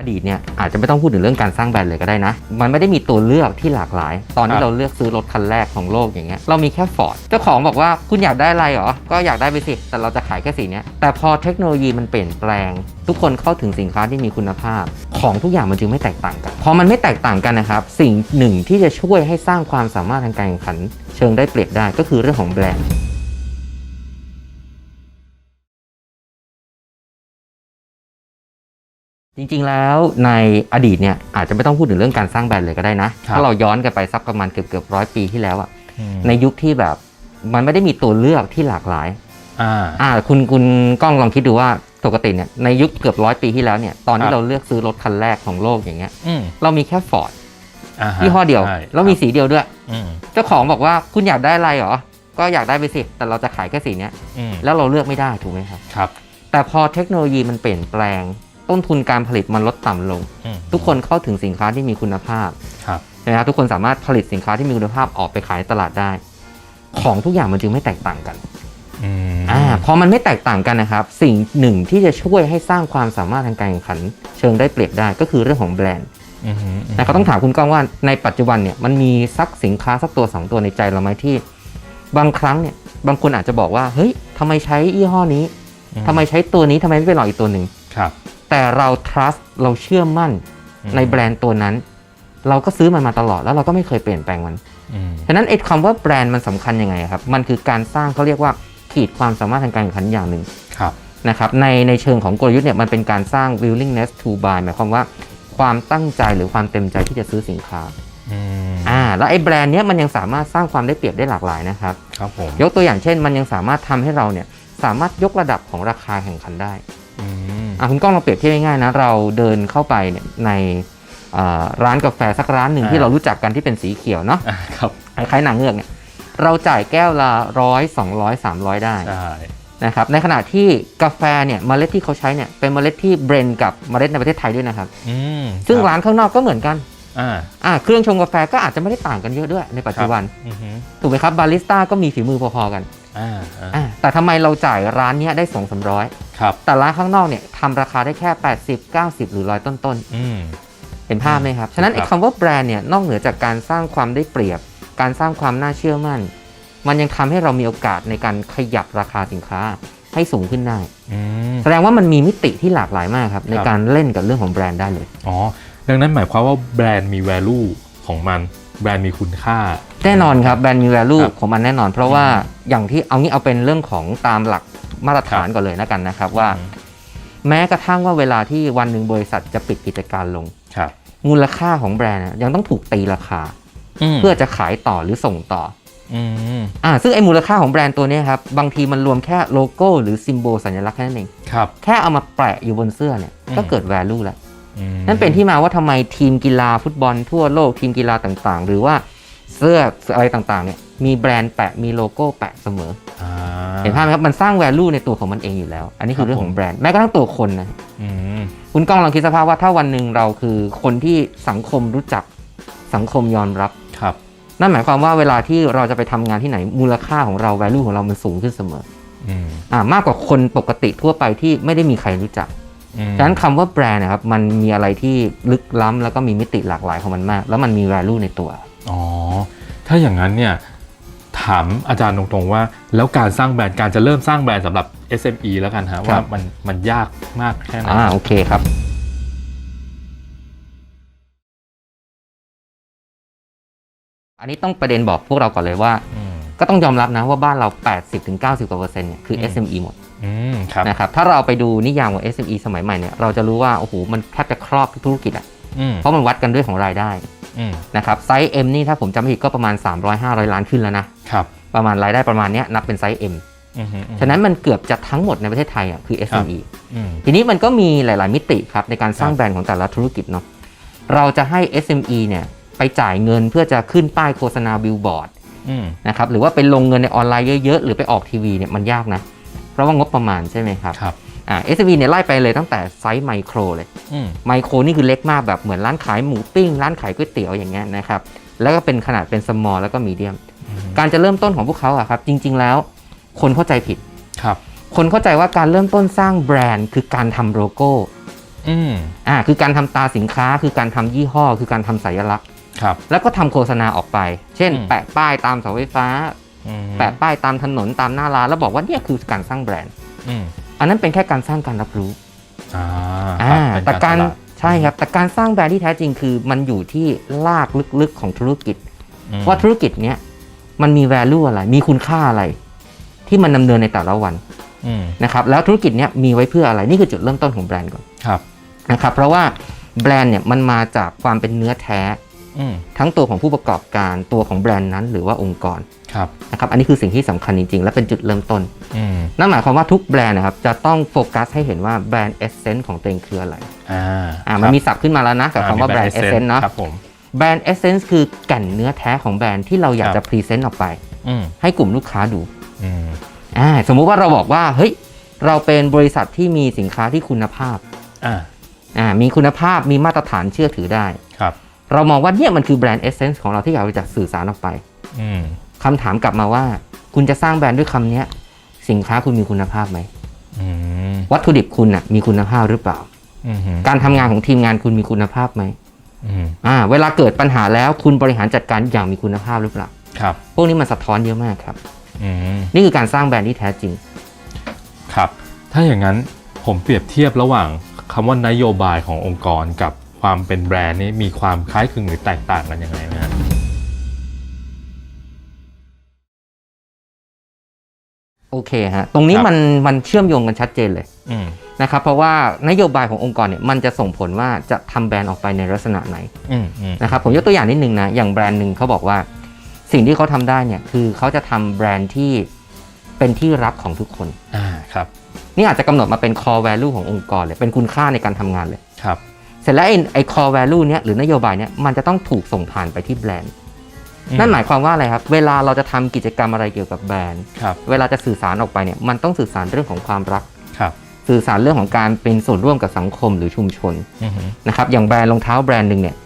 อดีตเนี่ยอาจจะไม่ต้องพูดถึงเรื่องการสร้างแบรนด์เลยก็ได้นะ มันไม่ได้มีตัวเลือกที่หลากหลาย ตอนครัที่บเราเลือกซื้อรถคันแรกของโลกอย่างเงี้ยเรามีแค่ฟอร์ดเจ้าของบอกว่าคุณอยากได้อะไรเหรอ ก็อยากได้ไปสิ แต่เราจะขายแค่สีเนี้ยแต่พอเทคโนโลยีมันเปลี่ยนแปลง ทุกคนเข้าถึงสินค้าที่มีคุณภาพ ของทุกอย่างมันจึงไม่แตกต่างกันพอมันไม่แตกต่างกันนะครับสิ่งหนึ่งที่จะช่วยให้สร้างความสามารถทางการแข่งขัน เชิงได้เปรียบได้ก็คือเรื่องของแบรนด์ จริงๆแล้วในอดีตเนี่ยอาจจะไม่ต้องพูดถึงเรื่องการสร้างแบรนด์เลยก็ได้นะ ครับ ถ้าเราย้อนกันไปสักประมาณเกือบเกือบร้อยปีที่แล้วอะอืมในยุคที่แบบมันไม่ได้มีตัวเลือกที่หลากหลายอ่า อ่าคุณคุณก้องลองคิดดูว่าปกติเนี่ยในยุคเกือบร้อยปีที่แล้วเนี่ยตอนคที่รับเราเลือกซื้อรถคันแรกของโลกอย่างเงี้ยอืมเรามีแค่ฟอร์ดอ่าฮะยี่ห้อเดียว ใช่แล้วมีสีเดียวด้วย อืมเจ้าของบอกว่าคุณอยากได้อะไรเหรอ ก็อยากได้ไปสิแต่เราจะขายแค่สีเนี้ยอืมแล้วเราเลือกไม่ได้ถูกไหมครับ ครับ แต่พอเทคโนโลยีมันเปลี่ยนแปลง ต้นทุนการผลิตมันลดต่ำลงอืมทุกคนเข้าถึงสินค้าที่มีคุณภาพครับใช่ไหมครับทุกคนสามารถผลิตสินค้าที่มีคุณภาพออกไปขายในตลาดได้ ของทุกอย่างมันจึงไม่แตกต่างกันอืมอ่าพอมันไม่แตกต่างกันนะครับ สิ่งหนึ่งที่จะช่วยให้สร้างความสามารถทางการแข่งขัน เชิงได้เปรียบได้ก็คือเรื่องของแบรนด์อืมอืมนะครับต้องถามคุณก้องว่าในปัจจุบันเนี่ยมันมีสักสินค้าสักตัวสองตัวในใจเราไหมที่ บางครั้งเนี่ยบางคนอาจจะบอกว่าเฮ้ยทำไมใช้ยี่ห้อนี้ทำไมใช้ตัวนี้ทำไมไม่ไปลองอีกตัวหนึ่งครับ แต่เรา trust เราเชื่อมั่นอืมในแบรนด์ตัวนั้น เราก็ซื้อมันมาตลอดแล้วเราก็ไม่เคยเปลี่ยนแปลงมันอืมฉะนั้นไอ้คำว่าแบรนด์มันสำคัญยังไงครับ มันคือการสร้างเขาเรียกว่าขีดความสามารถทางการแข่งขันอย่างหนึ่งครับนะครับในในเชิงของกลยุทธ์เนี่ยมันเป็นการสร้าง willingness to buy หมายความว่าความตั้งใจหรือความเต็มใจที่จะซื้อสินค้าอืมอ่าแล้วไอ้แบรนด์เนี้ยมันยังสามารถสร้างความได้เปรียบได้หลากหลายนะครับครับผมยกตัวอย่างเช่น มันยังสามารถทำให้เราเนี่ยสามารถยกระดับของราคาแข่งขันได้อืมอะ คุณก้องเราเปรียบเทียบง่ายๆนะเราเดินเข้าไปเนี่ยในอ่าร้านกาแฟสักร้านหนึ่งที่เรารู้จักกันที่เป็นสีเขียวเนาะอ่าครับคล้ายๆหนังเงือกเนี่ยเราจ่ายแก้วละร้อยสองร้อยสามร้อยได้ใช่นะครับในขณะที่กาแฟเนี่ยเมล็ดที่เขาใช้เนี่ยเป็นเมล็ดที่เบรนกับเมล็ดในประเทศไทยด้วยนะครับอืมซึ่งคบร้านข้างนอกก็เหมือนกันอ่าอ่าเครื่องชงกาแฟก็อาจจะไม่ได้ต่างกันเยอะด้วยในปัจจุบันอือฮึถูกไหมครับบาริสต้าก็มีฝีมือพอๆกันอ่าอ่าอ่าแต่ทำไมเราจ่ายร้านเนี้ยได้สองสามร้อย ครับแต่ร้านข้างนอกเนี่ยทำราคาได้แค่ 80 90 หรือร้อยต้นอืม ๆ เห็นภาพไหมครับ ฉะนั้นไอ้ครับคำว่าแบรนด์เนี่ยนอกเหนือจากการสร้างความได้เปรียบ การสร้างความน่าเชื่อมั่น มันยังทำให้เรามีโอกาสในการขยับราคาสินค้าให้สูงขึ้นได้ อืม แสดงว่ามันมีมิติที่หลากหลายมากครับ ในครับ การเล่นกับเรื่องของแบรนด์ได้เลย อ๋อ ดังนั้นหมายความว่าแบรนด์มี value ของมัน แบรนด์มีคุณค่า แน่นอนครับแบรนด์มี value ครับของมันแน่นอน เพราะว่าอย่างที่เอางี้เอาเป็นเรื่องของตามหลัก มาตรฐานครับก่อนเลยนะกันนะครับว่าอืมแม้กระทั่งว่าเวลาที่วันหนึ่งบริษัทจะปิดกิจการลงครับมูลค่าของแบรนด์อะยังต้องถูกตีราคามเพื่อจะขายต่อหรือส่งต่ออืมอ่าซึ่งไอ้มูลค่าของแบรนด์ตัวเนี้ยครับบางทีมันรวมแค่โลโก้หรือซิมโบลสัญลักษณ์แค่นั้นเองครับแค่เอามาแปะอยู่บนเสื้อเนี่ยอืมก็เกิด value แล้วอืมนั่นเป็นที่มาว่าทำไมทีมกีฬาฟุตบอลทั่วโลกทีมกีฬาต่างๆ หรือว่า เสื้ออะไรต่างๆเนี่ยมีแบรนด์แปะมีโลโก้แปะเสมออ่า เห็นภาพไหมครับมันสร้าง value ในตัวของมันเองอยู่แล้ว อันนี้คือครับเรื่องของแบรนด์แม้กระทั่งตัวคนนะอืมคุณก้องลองคิดสภาพว่าถ้าวันหนึ่งเราคือคนที่สังคมรู้จักสังคมยอมรับ ครับนั่นหมายความว่าเวลาที่เราจะไปทำงานที่ไหนมูลค่าของเรา value ของเรามันสูงขึ้นเสมออืมอ่ามากกว่าคนปกติทั่วไปที่ไม่ได้มีใครรู้จัก อืม ฉะนั้นคำว่าแบรนด์นะครับมันมีอะไรที่ลึกล้ำแล้วก็มีมิติหลากหลายของมันมาก แล้วมันมี value ในตัว อ๋อ ถ้าอย่างนั้นเนี่ยถามอาจารย์ตรงๆว่า แล้วการสร้างแบรนด์การจะเริ่มสร้างแบรนด์สำหรับ SME แล้วกันฮะครัว่าบมันมันยากมากแค่ไหนอ่าโอเคครับอันนี้ต้องประเด็นบอกพวกเราก่อนเลยว่าอืมก็ต้องยอมรับนะว่าบ้านเรา 80-90%กว่าเปอร์เซ็นต์เนี่ยคืออืม SME หมดอืมครับนะครับถ้าเราไปดูนิยามของ SME สมัยใหม่เนี่ยเราจะรู้ว่า โอ้โห มันแทบจะครอบทุกธุรกิจอะอืมเพราะมันวัดกันด้วยของรายได้อืม นะครับไซส์ M นี่ถ้าผมจำไม่ผิดก็ประมาณ 300-500 ล้านขึ้นแล้วนะครับประมาณรายได้ประมาณเนี้ยนับเป็นไซส์ M อืมอืมฉะนั้นมันเกือบจะทั้งหมดในประเทศไทยอะคือ SME อืมทีนี้มันก็มีหลาย ๆ มิติครับในการสร้างครับแบรนด์ของแต่ละธุรกิจเนาะเราจะให้ SME เนี่ยไปจ่ายเงินเพื่อจะขึ้นป้ายโฆษณาบิลบอร์ดอืมนะครับหรือว่าไปลงเงินในออนไลน์เยอะ ๆ หรือไปออกทีวีเนี่ยมันยากนะ เพราะว่างบประมาณใช่ไหมครับครับ อ่า SME เนี่ยไล่ไปเลยตั้งแต่ไซส์ไมโครเลยอืมไมโครนี่คือเล็กมากแบบเหมือนร้านขายหมูปิ้ง ร้านขายก๋วยเตี๋ยวอย่างเงี้ยนะครับแล้วก็เป็นขนาดเป็นสมอลแล้วก็มีเดียมอืมการจะเริ่มต้นของพวกเขาอะครับ จริง ๆ แล้ว คนเข้าใจผิดครับ คนเข้าใจว่าการเริ่มต้นสร้างแบรนด์ คือการทำโลโก้อืมอ่าคือการทำตาสินค้า คือการทำยี่ห้อ คือการทำสัญลักษณ์ครับ แล้วก็ทำโฆษณาออกไป เช่นอืมแปะป้ายตามเสาไฟฟ้าอืมแปะป้ายตามถนนตามหน้าร้านแล้วบอกว่าเนี่ยคือการสร้างแบรนด์ อืมอันนั้นเป็นแค่การสร้างการรับรู้อ่าอ่าครับเป็นแต่การตลดใช่ครับ แต่การสร้างแบรนด์ที่แท้จริงคือมันอยู่ที่ลากลึกๆของธุรกิจ อืมว่าธุรกิจเนี้ยมันมี value อะไร มีคุณค่าอะไร ที่มันดำเนินในแต่ละวัน Mm. อืมนะครับ แล้วธุรกิจเนี้ยมีไว้เพื่ออะไร นี่คือจุดเริ่มต้นของแบรนด์ก่อนครับ นะครับ เพราะว่าแบรนด์เนี่ยมันมาจากความเป็นเนื้อแท้อืม ทั้งตัวของผู้ประกอบการตัวของแบรนด์นั้น หรือว่าองค์กรครับนะครับอันนี้คือสิ่งที่สำคัญจริง ๆ และเป็นจุดเริ่มต้นอืมนั่นหมายความว่าทุกแบรนด์นะครับจะต้องโฟกัสให้เห็นว่าแบรนด์เอเซนต์ของตัวเองคืออะไรอ่าอ่ามันมีศัพท์ขึ้นมาแล้วนะกับคำว่าแบรนด์เอเซนต์เนาะครับผมแบรนด์เอเซนต์คือแก่นเนื้อแท้ของแบรนด์ที่เราอยากครับจะพรีเซนต์ออกไปอืมให้กลุ่มลูกค้าดูอืมอ่าสมมุติว่าเราบอกว่าเฮ้ยเราเป็นบริษัทที่มีสินค้าที่คุณภาพอ่าอ่ามีคุณภาพมีมาตรฐานเชื่อถือได้ครับ เรามองว่าเนี่ยมันคือแบรนด์เอเซนส์ของเราที่อยากจะสื่อสารออกไปอืมคำถามกลับมาว่า คุณจะสร้างแบรนด์ด้วยคำเนี้ย สินค้าคุณมีคุณภาพไหมอืมวัตถุดิบคุณน่ะ มีคุณภาพหรือเปล่าอืมการทำงานของทีมงานคุณมีคุณภาพไหมอืมอ่า เวลาเกิดปัญหาแล้วคุณบริหารจัดการอย่างมีคุณภาพหรือเปล่าครับ พวกนี้มันสะท้อนเยอะมากครับอืมนี่คือการสร้างแบรนด์ที่แท้จริง ครับ ถ้าอย่างนั้นผมเปรียบเทียบระหว่างคำว่านโยบายขององค์กรกับ ความเป็นแบรนด์นี่มีความคล้ายคลึงหรือแตกต่างกันยังไงไหมฮะโอเคฮะตรงนี้ครับมันมันเชื่อมโยงกันชัดเจนเลยอืมนะครับเพราะว่านโยบายขององค์กรเนี่ยมันจะส่งผลว่าจะทำแบรนด์ออกไปในลักษณะไหนอืมอืมนะครับผมยกตัวอย่างนิดนึงนะอย่างแบรนด์หนึ่งเขาบอกว่า สิ่งที่เขาทำได้เนี่ยคือเขาจะทำแบรนด์ที่เป็นที่รักของทุกคนอ่าครับนี่อาจจะกำหนดมาเป็น core value ขององค์กรเลยเป็นคุณค่าในการทำงานเลยครับ เสร็จแล้วไอ้ไอ้ core value เนี่ยหรือนโยบายเนี่ยมันจะต้องถูกส่งผ่านไปที่แบรนด์อืมนั่นหมายความว่าอะไรครับ เวลาเราจะทำกิจกรรมอะไรเกี่ยวกับแบรนด์ครับเวลาจะสื่อสารออกไปเนี่ยมันต้องสื่อสารเรื่องของความรักครับสื่อสารเรื่องของการเป็นส่วนร่วมกับสังคมหรือชุมชนอืมนะครับอย่างแบรนด์รองเท้าแบรนด์หนึ่งเนี่ย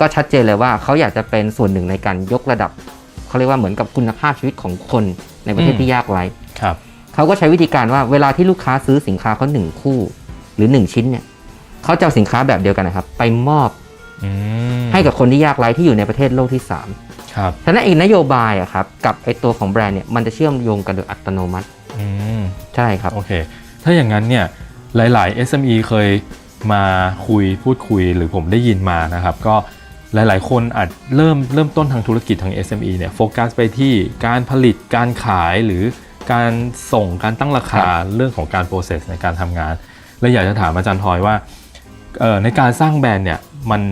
ก็ชัดเจนเลยว่าเขาอยากจะเป็นส่วนหนึ่งในการยกระดับเขาเรียกว่าเหมือนกับคุณภาพชีวิตของคนในประเทศที่ยากไร้ครับเขาก็ใช้วิธีการว่าเวลาที่ลูกค้าซื้อสินค้าเขาหนึ่งคู่ หรือ1ชิ้นเนี่ย เขาจะเอาสินค้าแบบเดียวกันนะครับ ไปมอบอืมให้กับคนที่ยากไร้ที่อยู่ในประเทศโลกที่3ครับฉะนั้นไอ้นโยบายอะครับกับไอ้ตัวของแบรนด์เนี่ยมันจะเชื่อมโยงกันโดยอัตโนมัติอืมใช่ครับ โอเค ถ้าอย่างนั้นเนี่ยหลาย ๆ SME เคยมาคุยพูดคุยหรือผมได้ยินมานะครับ ก็หลาย ๆ คนอาจเริ่มเริ่มต้นทางธุรกิจทาง SME เนี่ยโฟกัสไปที่การผลิตการขายหรือการส่งการตั้งราคาเรื่องของการ process ในการทำงาน และอยากจะถามอาจารย์ทอยว่าเอ่อ ในการสร้างแบรนด์เนี่ยมัน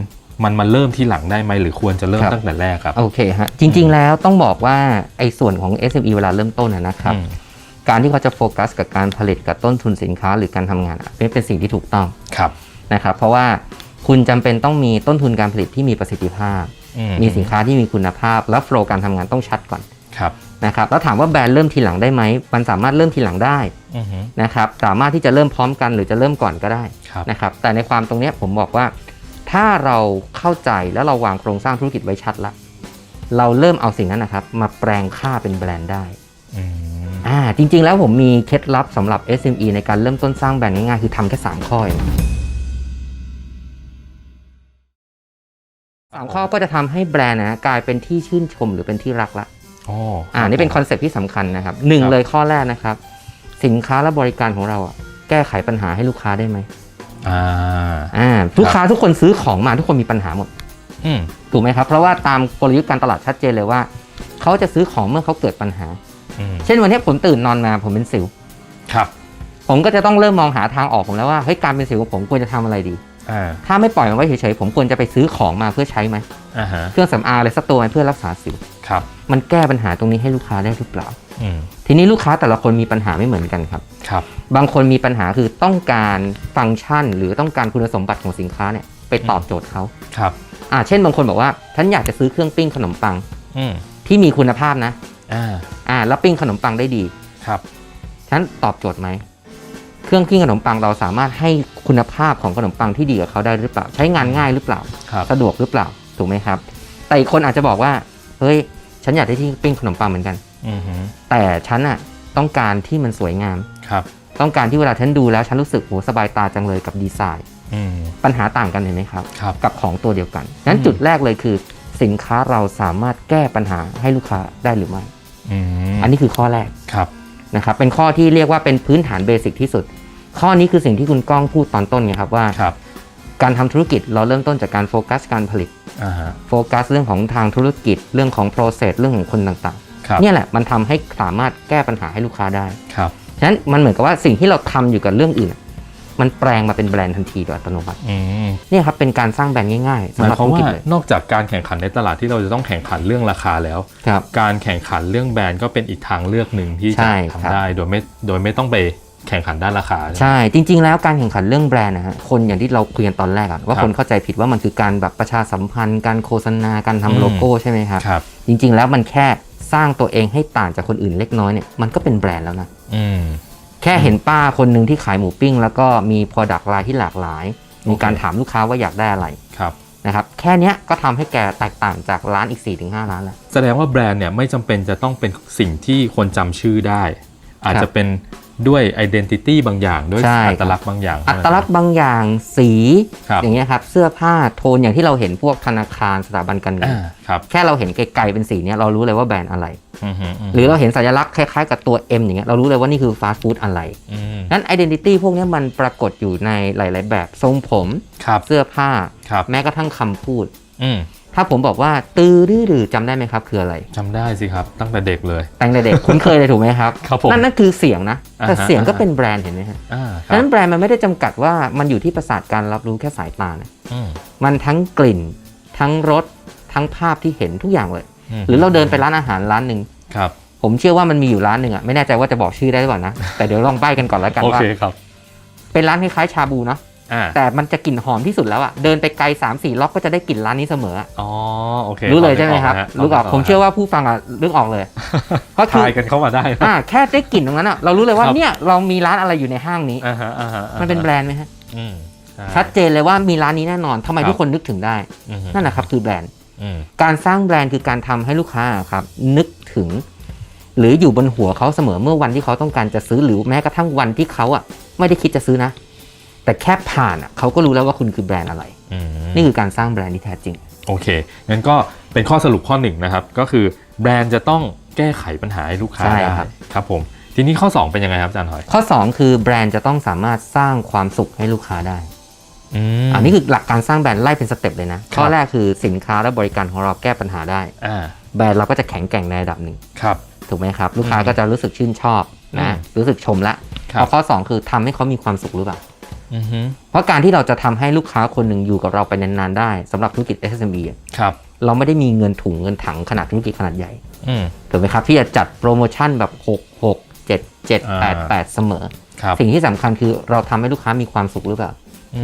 มันมาเริ่มที่หลังได้ไหมหรือควรจะเริ่มครับ ตั้งแต่แรกครับ โอเคฮะจริง ๆ แล้วต้องบอกว่าไอ้ส่วนของ SME เวลาเริ่มต้นอะนะครับ อืม การที่เขาจะโฟกัสกับการผลิตกับต้นทุนสินค้าหรือการทำงานอะเป็นเป็นสิ่งที่ถูกต้องครับนะครับ เพราะว่าคุณจำเป็นต้องมีต้นทุนการผลิตที่มีประสิทธิภาพ อืมีสินค้าที่มีคุณภาพ และโฟล์การทำงานต้องชัดก่อนครับ นะครับแล้วถามว่าแบรนด์เริ่มทีหลังได้ไหมมันสามารถเริ่มทีหลังได้อือฮึ นะครับสามารถที่จะเริ่มพร้อมกันหรือจะเริ่มก่อนก็ได้ครับนะครับแต่ในความตรงเนี้ยผมบอกว่า ถ้าเราเข้าใจแล้วเราวางโครงสร้างธุรกิจไว้ชัดละเราเริ่มเอาสิ่งนั้นนะครับ มาแปลงค่าเป็นแบรนด์ได้อืมอ่าจริง ๆ แล้วผมมีเคล็ดลับสำหรับ SME ในการเริ่มต้นสร้างแบรนด์ง่ายๆคือทำแค่สามข้อเองสามข้อก็จะทำให้แบรนด์นะกลายเป็นที่ชื่นชมหรือเป็นที่รักละอ๋ออ่านี่เป็นคอนเซ็ปต์ที่สำคัญนะครับหนึ่งครับเลยข้อแรกนะครับ สินค้าและบริการของเราอะแก้ไขปัญหาให้ลูกค้าได้ไหมอ่าอ่าลูกค้าทุกคนซื้อของมาทุกคนมีปัญหาหมดอืมถูกไหมครับ เพราะว่าตามกลยุทธ์การตลาดชัดเจนเลยว่า เขาจะซื้อของเมื่อเขาเกิดปัญหา อืมเช่นวันนี้ผมตื่นนอนมาผมเป็นสิว ครับผมก็จะต้องเริ่มมองหาทางออกผมแล้วว่าเฮ้ยการเป็นสิวของผมควรจะทำอะไรดี อ่าถ้าไม่ปล่อยมันไว้เฉยๆผมควรจะไปซื้อของมาเพื่อใช้ไหม อ่าฮะเครื่องสำอางอะไรสักตัวไหมเพื่อรักษาสิว ครับมันแก้ปัญหาตรงนี้ให้ลูกค้าได้หรือเปล่า อืมทีนี้ลูกค้าแต่ละคนมีปัญหาไม่เหมือนกันครับ ครับ บางคนมีปัญหาคือต้องการฟังก์ชัน หรือต้องการคุณสมบัติของสินค้าเนี่ยไปตอบโจทย์เขาครับ อ่าเช่นบางคนบอกว่าฉันอยากจะซื้อเครื่องปิ้งขนมปังอืมที่มีคุณภาพนะอ่าอ่าแล้วปิ้งขนมปังได้ดี ครับ ฉันตอบโจทย์ไหม เครื่องปิ้งขนมปังเราสามารถให้คุณภาพของขนมปังที่ดีกับเขาได้หรือเปล่า ใช้งานง่ายหรือเปล่า ครับ สะดวกหรือเปล่า ถูกไหมครับ แต่อีกคนอาจจะบอกว่า เฮ้ย ฉันอยากได้ที่ปิ้งขนมปังเหมือนกัน อืมฮึแต่ฉันอะต้องการที่มันสวยงาม ครับ ต้องการที่เวลาฉันดูแล้วฉันรู้สึกโหสบายตาจังเลยกับดีไซน์ อืมปัญหาต่างกันเห็นไหมครับ ครับ กับของตัวเดียวกันงั้นอืม จุดแรกเลยคือ สินค้าเราสามารถแก้ปัญหาให้ลูกค้าได้หรือไม่ อืมอันนี้คือข้อแรกครับ นะครับ เป็นข้อที่เรียกว่าเป็นพื้นฐานเบสิกที่สุด ข้อนี้คือสิ่งที่คุณก้องพูดตอนต้นไงครับว่า ครับ การทำธุรกิจเราเริ่มต้นจากการโฟกัสการผลิตอ่าฮะโฟกัสเรื่องของทางธุรกิจเรื่องของ process เรื่องของคนต่างครับๆเนี่ยแหละมันทำให้สามารถแก้ปัญหาให้ลูกค้าได้ครับฉะนั้นมันเหมือนกับว่าสิ่งที่เราทำอยู่กับเรื่องอื่นอะมันแปลงมาเป็นแบรนด์ทันทีโดยอัตโนมัติอืมเนี่ยครับเป็นการสร้างแบรนด์ง่ายๆหสำมายหรับความธุรว่ากิจเลยนอกจากการแข่งขันในตลาดที่เราจะต้องแข่งขันเรื่องราคาแล้วครับการแข่งขันเรื่องแบรนด์ก็เป็นอีกทางเลือกหนึ่งที่ใช่จะครับทำได้โดยไม่โดยไม่ต้องไป แข่งขันด้านราคา ใช่ จริง ๆ แล้วการแข่งขันเรื่องแบรนด์นะฮะคนอย่างที่เราคุยกันตอนแรกอะว่าครับคนเข้าใจผิดว่ามันคือการแบบประชาสัมพันธ์ การโฆษณาการอืทำมโลโก้ใช่ไหมครับครับจริง ๆ แล้วมันแค่สร้างตัวเองให้ต่างจากคนอื่นเล็กน้อยเนี่ยมันก็เป็นแบรนด์แล้วนะอืมแค่เห็นป้าคนหนึ่งที่ขายหมูปิ้ง แล้วก็มี Product ลายที่หลากหลาย มีการโอเคถามลูกค้าว่าอยากได้อะไรครับนะครับแค่เนี้ยก็ทำให้แกแตกต่างจากร้านอีก 4-5 ร้านแล้วแสดงว่าแบรนด์เนี่ยไม่จำเป็นจะต้องเป็นสิ่งที่คนจำชื่อได้ อาจครับจะเป็น ด้วย identity บางอย่าง ด้วยใช่ อัตลักษณ์บางอย่างอัตลักษณ์บางอย่างสีครับ อย่างเงี้ยครับเสื้อผ้าโทนอย่างที่เราเห็นพวกธนาคารสถาบันการเงินอ่าครับแค่เราเห็นไกลๆเป็นสีเนี้ยเรารู้เลยว่าแบรนด์อะไร อืมฮึมหรือเราเห็นสัญลักษณ์คล้ายๆกับตัว M อย่างเงี้ยเรารู้เลยว่านี่คือฟาสต์ฟู้ดอะไรอืมนั้น identity พวกเนี้ยมันปรากฏอยู่ในหลาย ๆ แบบทรงผม ครับเสื้อผ้า ครับแม้กระทั่งคำพูด อืม ถ้าผมบอกว่าตื้อดื้อดื้อจำได้ไหมครับ คืออะไรจำได้สิครับ ตั้งแต่เด็กเลย แต่งแต่เด็ก คุ้นเคยเลยถูกไหมครับครับผมนั่นนั่นคือเสียงนะแต่อ่าฮะ เสียงก็อ่าฮะเป็นแบรนด์เห็นไหมฮะอ่าคดังรับนั้นแบรนด์มันไม่ได้จำกัดว่ามันอยู่ที่ประสาทการรับรู้แค่สายตานะอืมมันทั้งกลิ่น ทั้งรสทั้งภาพที่เห็นทุกอย่างเลย มหรือเราเดินไปร้านอาหารร้านหนึ่งครับผมเชื่อว่ามันมีอยู่ร้านหนึ่งอะไม่แน่ใจว่าจะบอกชื่อได้หรือเปล่านะแต่เดี๋ยวลองใบ้กันก่อนแล้วกันโอว่า เคครับ เป็นร้านคล้ายๆชาบูเนาะ อ่าแต่มันจะกลิ่นหอมที่สุดแล้วอะเดินไปไกล3 4ล็อกก็จะได้กลิ่นร้านนี้เสมออะอ๋อโอเครู้เลยใช่ไหมครับพอรู้ออกผมเชื่อว่าผู้ฟังอะนึกออกเลยเพราะคือทายกันเข้ามาได้นะอ่าแค่ได้กลิ่นตรงนั้นอะเรารู้เลยว่าครับเนี่ยเรามีร้านอะไรอยู่ในห้างนี้อ่าฮะอ่าฮะอ่าฮะมันเป็นแบรนด์ไหมฮะอืมใชัดเจนเลยว่ามีร้านนี้แน่นอนทำไมครับทุกคนนึกถึงได้อืมฮึนั่นแหละครับคือแบรนด์อืมการสร้างแบรนด์คือการทำให้ลูกค้าครับ นึกถึง หรืออยู่บนหัวเขาเสมอเมื่อวันที่เขาต้องการจะซื้อหรือแม้กระทั่งวันที่เขาอะไม่ได้คิดจะซื้อนะ แต่แค่ผ่านอะเขาก็รู้แล้วว่าคุณคือแบรนด์อะไรอืมนี่คือการสร้างแบรนด์ที่แท้จริง โอเค งั้นก็เป็นข้อสรุปข้อหนึ่งนะครับ ก็คือแบรนด์จะต้องแก้ไขปัญหาให้ลูกค้าใช่ได้ครับ ครับผม ทีนี้ข้อ 2 เป็นยังไงครับอาจารย์หอยข้อ 2 คือแบรนด์จะต้องสามารถสร้างความสุขให้ลูกค้าได้อืมอันนี้คือหลักการสร้างแบรนด์ไล่เป็นสเต็ปเลยนะครับข้อแรกคือสินค้าและบริการของเราแก้ปัญหาได้ อ่า แบรนด์เราก็จะแข็งแกร่งในระดับหนึ่งครับ ถูกไหมครับ ลูกค้าอืมก็จะรู้สึกชื่นชอบอืนะมรู้สึกชมละครัพบอข้อ 2 คือทำให้เขามีความสุขหรือเปล่าอือฮึ เพราะการที่เราจะทำให้ลูกค้าคนหนึ่งอยู่กับเราไปนานๆได้สำหรับธุรกิจ SME อะครับเราไม่ได้มีเงินถุงเงินถังขนาดธุรกิจขนาดใหญ่อืมถูกไหมครับ ที่จะจัดโปรโมชั่นแบบ 6 6 7 7อ่า8 8 เสมอครับสิ่งที่สำคัญคือเราทำให้ลูกค้ามีความสุขหรือเปล่า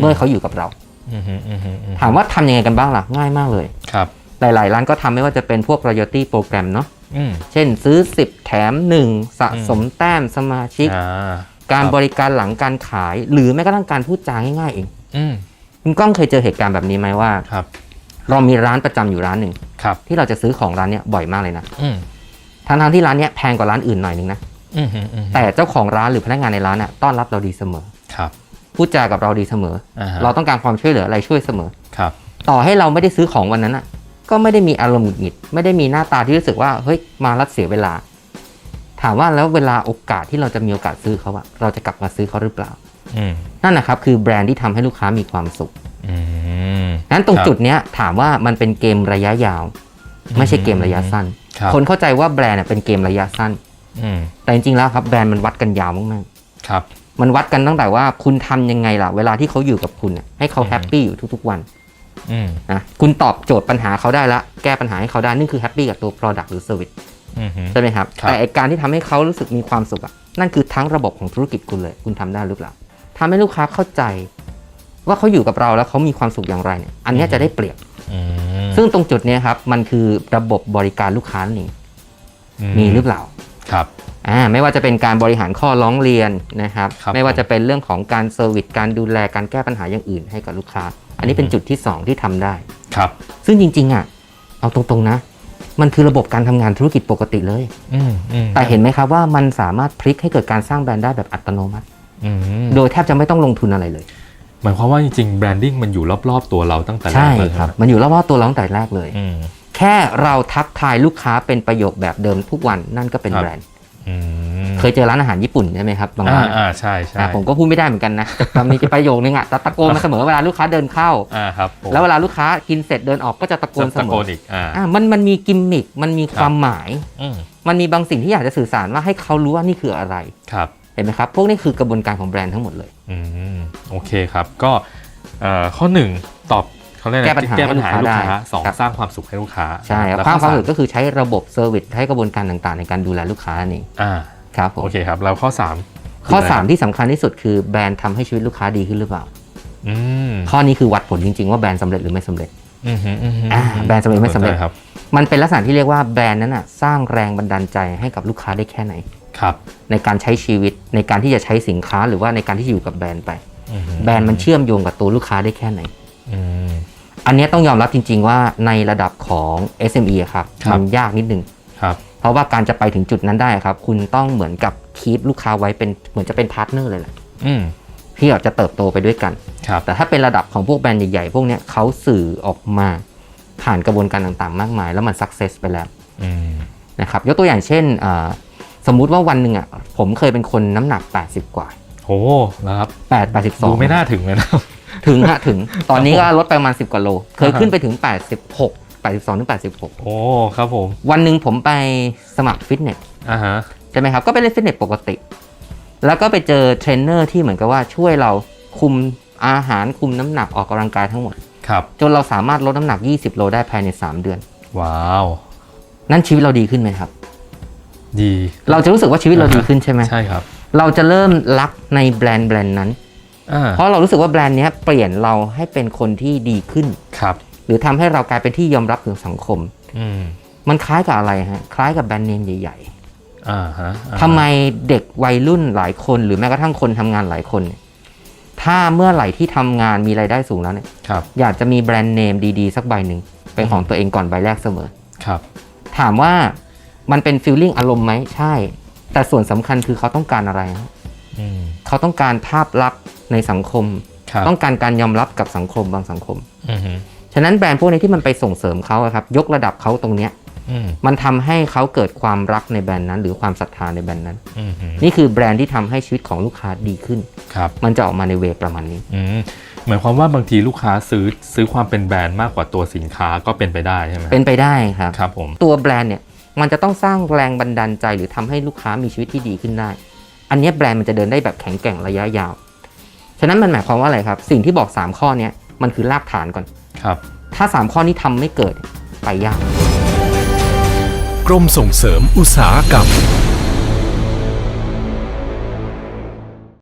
เมื่อเขาอยู่กับเราอือฮึอือฮึอือฮึถามว่าทำยังไงกันบ้างล่ะ ง่ายมากเลยครับหลาย ๆ ร้านก็ทำไม่ว่าจะเป็นพวก royalty โปรแกรมเนาะอืมเช่นซื้อ 10 แถม 1 สะสมแต้มสมาชิกอ่า การครับบริการหลังการขาย หรือแม้กระทั่งการพูดจาง่ายๆเองอืมคุณก้องเคยเจอเหตุการณ์แบบนี้ไหมว่าครับ เรามีร้านประจำอยู่ร้านหนึ่งครับที่เราจะซื้อของร้านเนี้ยบ่อยมากเลยนะอืมทั้งๆที่ร้านเนี้ยแพงกว่าร้านอื่นหน่อยนึงนะอืมฮึอืมฮึแต่เจ้าของร้านหรือพนักงานในร้านน่ะต้อนรับเราดีเสมอครับพูดจากับเราดีเสมออ่าฮะเราต้องการความช่วยเหลืออะไรช่วยเสมอครับ ต่อให้เราไม่ได้ซื้อของวันนั้นน่ะ ก็ไม่ได้มีอารมณ์หงุดหงิด ไม่ได้มีหน้าตาที่รู้สึกว่าเฮ้ยมารัดเสียเวลา ถามว่าแล้วเวลาโอกาสที่เราจะมีโอกาสซื้อเขาอะเราจะกลับมาซื้อเขาหรือเปล่าอืมนั่นนะครับคือแบรนด์ที่ทำให้ลูกค้ามีความสุขอืมนั้นตรงครับจุดเนี้ยถามว่ามันเป็นเกมระยะยาว ไม่ใช่เกมระยะสั้นครับคนเข้าใจว่าแบรนด์น่ะเป็นเกมระยะสั้นอืมแต่จริงๆแล้วครับแบรนด์มันวัดกันยาวมากครับๆมันวัดกันตั้งแต่ว่าคุณทำยังไงล่ะ เวลาที่เขาอยู่กับคุณน่ะให้เขาอืมแฮปปี้อยู่ทุกๆวันอืมนะคุณตอบโจทย์ปัญหาเขาได้ละ แก้ปัญหาให้เขาได้นี่คือแฮปปี้กับตัว Product หรือ Service อืมฮึ ใช่ไหมครับครับแต่ไอ้การที่ทำให้เขารู้สึกมีความสุขอะนั่นคือทั้งระบบของธุรกิจคุณเลย คุณทำได้หรือเปล่าทำให้ลูกค้าเข้าใจ ว่าเขาอยู่กับเราแล้วเขามีความสุขอย่างไรเนี่ยอันเนี้ยจะได้เปรียบอืมซึ่งตรงจุดเนี้ยครับ มันคือระบบบริการลูกค้านั่นเองมีหรือเปล่าครับอ่าไม่ว่าจะเป็นการบริหารข้อร้องเรียนนะครับครับไม่ว่าจะเป็นเรื่องของการเซอร์วิสการดูแลการแก้ปัญหาอย่างอื่นให้กับลูกค้า อันนี้เป็นจุดที่สองที่ทำได้ครับ ซึ่งจริงๆอะเอาตรงๆนะ มันคือระบบการทำงานธุรกิจปกติเลยอืมอืมแต่เห็นไหมครับว่ามันสามารถพลิกให้เกิดการสร้างแบรนด์ได้แบบอัตโนมัติอืมโดยแทบจะไม่ต้องลงทุนอะไรเลยหมายความว่าจริงๆแบรนดิ้งมันอยู่รอบๆตัวเราตั้งแต่แรใช่กเลยครับใช่ไหมมันอยู่รอบๆตัวเราตั้งแต่แรกเลยอืมแค่เราทักทายลูกค้าเป็นประโยคแบบเดิมทุกวันนั่นก็เป็นครับแบรนด์อืม เคยเจอร้านอาหารญี่ปุ่นใช่ไหมครับบางอ่าร้านอ่าใช่ใช่อะผมก็พูดไม่ได้เหมือนกันนะแต่มีจะประโยคนึงอะแต่ตะโกนมาเสมอเวลาลูกค้าเดินเข้าอ่าครับผมแล้วเวลาลูกค้ากินเสร็จเดินออกก็จะตะโกนเสตะมโกอนอีกอ่าอะมันมันมีกิมมิคมันมีความหมายอืมมันมีบางสิ่งที่อยากจะสื่อสารว่าให้เขารู้ว่านี่คืออะไรครับเห็นไหมครับ พวกนี้คือกระบวนการของแบรนด์ทั้งหมดเลยอืมโอเคครับก็เอ่อข้อหนึ่งตอบเขาเรียกอะไรแก้ปัญหาแก้ปัญหาให้ให้ลูลูกกค้าค้าสองครับสร้างความสุขให้ลูกค้า ใช่ครับแล้วความข้อความสามสุขก็คือใช้ระบบเซอร์วิสใช้กระบวนการต่างๆ ในการดูแลลูกค้านี่อ่า ครับผมโอเคครับ แล้วข้อสามข้อะไรครับ3ที่สำคัญที่สุดคือแบรนด์ทำให้ชีวิตลูกค้าดีขึ้นหรือเปล่าอืมข้อนี้คือวัดผลจริง ๆ ว่าแบรนด์สำเร็จหรือไม่สำเร็จอืมฮึอืมฮึอ่าแบรนด์สำเร็จไม่สำเร็จใช่ครับมันเป็นลักษณะที่เรียกว่าแบรนด์นั้นน่ะสร้างแรงบันดาลใจให้กับลูกค้าได้แค่ไหนครับในการใช้ชีวิตในการที่จะใช้สินค้าหรือว่าในการที่จะอยู่กับแบรนด์ไปอืฮึแบรนด์มันเชื่อมโยงกับตัวลูกค้าได้แค่ไหนอืมอันเนี้ยต้องยอมรับจริง ๆ ว่าในระดับของ SME อะครับครับมันยากนิดนึงครับ เพราะว่าการจะไปถึงจุดนั้นได้ครับ คุณต้องเหมือนกับคีปลูกค้าไว้เป็นเหมือนจะเป็นพาร์ทเนอร์เลยแหละอืมที่เราจะเติบโตไปด้วยกัน ครับ แต่ถ้าเป็นระดับของพวกแบรนด์ใหญ่ๆ พวกเนี้ยเขาสื่อออกมาผ่านกระบวนการต่างๆ มากมาย แล้วมันสักเซสไปแล้วอืมนะครับยกตัวอย่างเช่นอ่าสมมุติว่าวันหนึ่งอะผมเคยเป็นคนน้ำหนัก 80 กว่า โหแล้วครับ8 82ดูไม่น่าถึงเลยนะ ถึงฮะถึงตอนนี้ก็ลดไปประมาณ 10กว่าโล เคยขึ้นไปถึง 86 82ถึง86 โอ้ ครับผม วันหนึ่งผมไปสมัครฟิตเนสอ่าฮะ ใช่ไหมครับ ก็ไปเล่นฟิตเนสปกติ แล้วก็ไปเจอเทรนเนอร์ที่เหมือนกับว่าช่วยเราคุมอาหารคุมน้ำหนักออกกำลังกายทั้งหมด ครับ จนเราสามารถลดน้ำหนัก 20 โลได้ภายใน 3 เดือน ว้าว นั่นชีวิตเราดีขึ้นไหมครับ ดี เราจะรู้สึกว่าชีวิตเราดีขึ้นใช่ไหมใช่ครับ เราจะเริ่มรักในแบรนด์แบรนด์นั้น อ่า เพราะเรารู้สึกว่าแบรนด์เนี้ยเปลี่ยนเราให้เป็นคนที่ดีขึ้น ครับ หรือทำให้เรากลายเป็นที่ยอมรับของสังคมอืมมันคล้ายกับอะไรฮะ คล้ายกับแบรนด์เนมใหญ่อ่าฮะอ่าฮะๆทำไมเด็กวัยรุ่นหลายคน หรือแม้กระทั่งคนทำงานหลายคนเนี่ยถ้าเมื่อไหร่ที่ทำงานมีรายได้สูงแล้วเนี่ยครับอยากจะมีแบรนด์เนมดีๆ สักใบหนึ่งเป็นของตัวเองก่อนใบแรกเสมอครับ ถามว่ามันเป็นฟีลลิ่งอารมณ์ไหมใช่ แต่ส่วนสำคัญคือเขาต้องการอะไรฮะอืมเขาต้องการภาพลักษณ์ในสังคมครับต้องการการยอมรับกับสังคมบางสังคมอืมฮึ ฉะนั้นแบรนด์พวกนี้ที่มันไปส่งเสริมเขาอะครับยกระดับเขาตรงเนี้ยอืมมันทำให้เขาเกิดความรักในแบรนด์นั้น หรือความศรัทธาในแบรนด์นั้น อืมฮึนี่คือแบรนด์ที่ทำให้ชีวิตของลูกค้าดีขึ้น ครับมันจะออกมาในเวประมาณนี้ อืมหมายความว่าบางทีลูกค้าซื้อซื้อความเป็นแบรนด์มากกว่าตัวสินค้าก็เป็นไปได้ใช่ไหมเป็นไปได้ครับ ครับผม ตัวแบรนด์เนี่ยมันจะต้องสร้างแรงบันดาลใจหรือทำให้ลูกค้ามีชีวิตที่ดีขึ้นได้ อันเนี้ยแบรนด์มันจะเดินได้แบบแข็งแกร่งระยะยาว ฉะนั้นมันหมายความว่าอะไรครับ สิ่งที่บอก 3 ข้อเนี้ยมันคือรากฐานก่อน ครับถ้า 3 ข้อนี้ทำไม่เกิดไปยาก กรมส่งเสริมอุตสาหกรรม